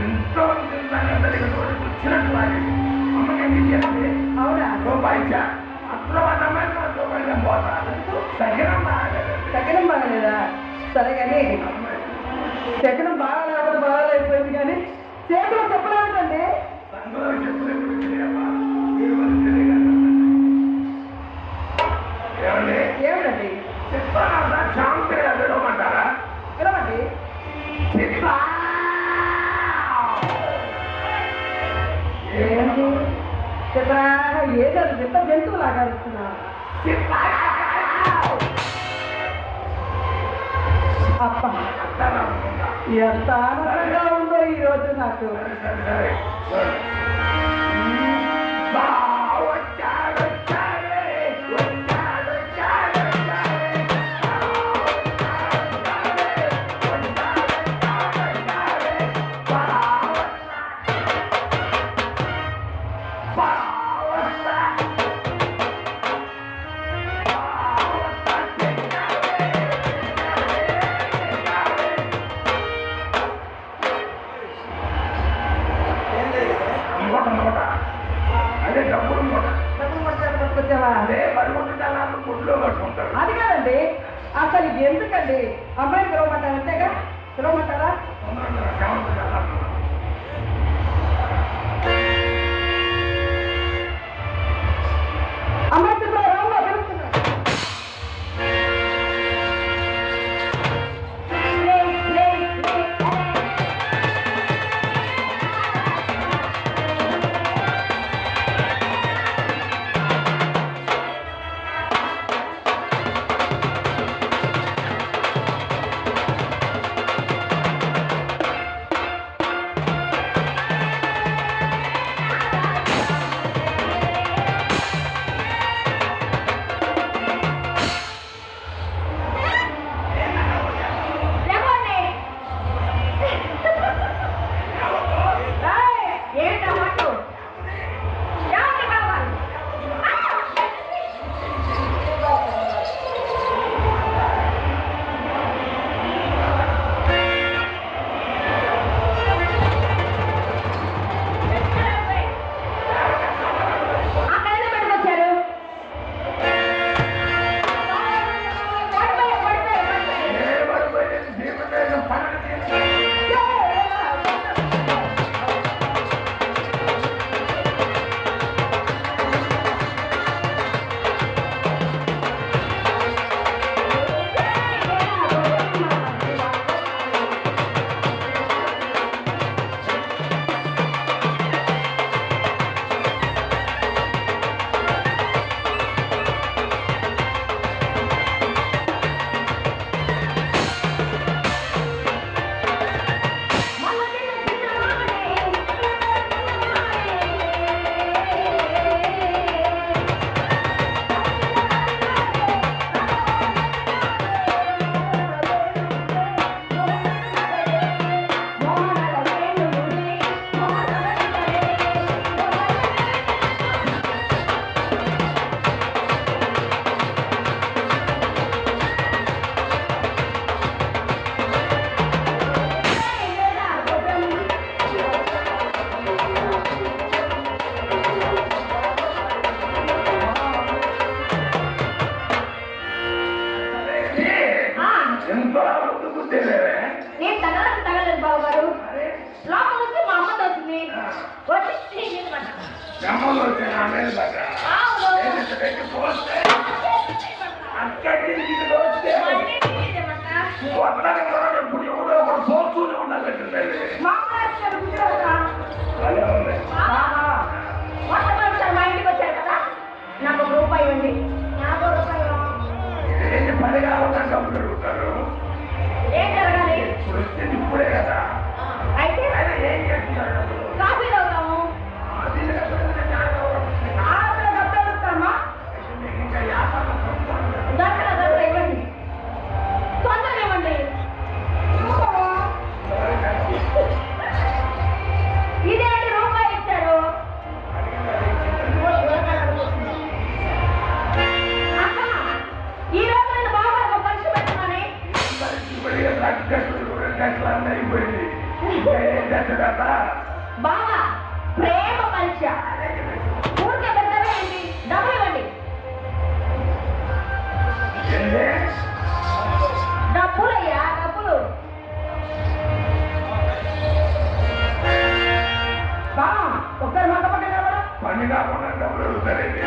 ఎంతో వచ్చినట్టు అమ్మకి ఎందుకు చేస్తే అవునా రూపాయి అప్పుడు వాళ్ళ అమ్మాయి రూపాయలు పోతారు సగనం బాగాలేదు? సగనం బాగలేదా సరే కానీ సగనం బాగా లేకపోతే బాగాలేకపోయింది కానీ చేతిలో చెప్పలేదండి. సంగలో చెప్పలేదు చెప్పరా ఏదో వింత జంతువు లాగా అరుస్తున్నా. అప్ప. ఎంత ఆనందంగా ఉందో ఈ రోజు నాకు. Trómata నేను తగలకు తగలేదు బాబు గారు లోపల నుంచి మా అమ్మ తోసింది వచ్చి మా ఇంటికి వచ్చారు కదా? నాకు ఒక రూపాయి ఉంది నాకు రూపాయి ఇప్పుడు వచ్చింది ఇప్పుడే కదా. అయితే ఆయన ఏం చేస్తున్నారు? డబ్బులు కాఫీ తాగుతాము. ఇదేంటి రూపాయి ఇచ్చారు? అక్క, ఈ రోజు నేను బాగా ఒక పరీక్ష పెట్టమని. లక్షలు అన్నీ అయిపోయింది ఇంకా ఏం చేస్తాడట బాగా ప్రేమ పరీక్ష. ఊరికే పెద్దగా ఏంటి? డబ్బులు ఇవ్వండి. ఏంటి డబ్బులు అయ్యా డబ్బులు. బాగా ఒక్కరి మాట పక్కన నిలబడు. పని కాకుండా డబ్బులు అడుగుతారండి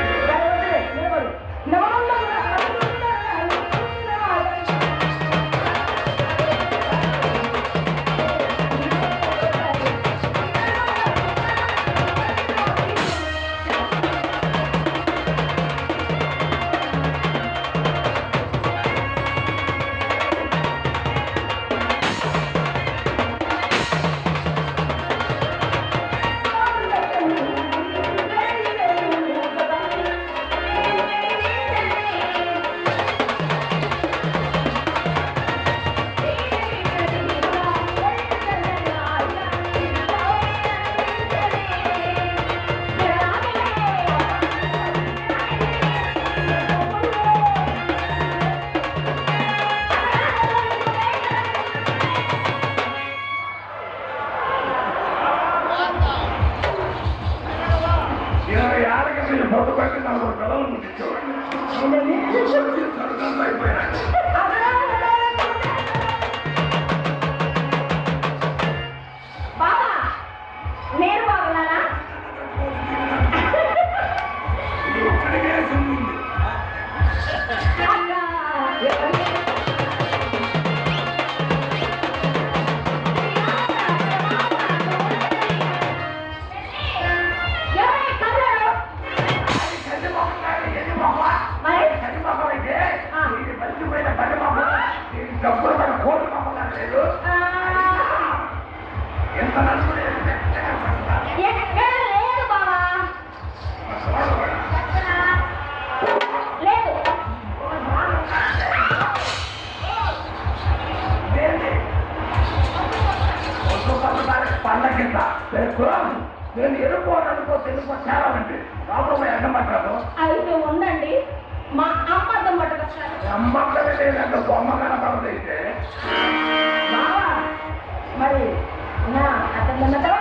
ছোটবেলায় না আমার বেলার মধ্যে চলে আমার মুখ ఎంత కింద లేదు. ఎక్కడ అనుకో బాబా చాలా పండగ నేను ఎండమంటారు అయితే ఉండండి మా అమ్మద్దం పట్టుకొస్తారు అమ్మక్కడే లేదంటే Gracias.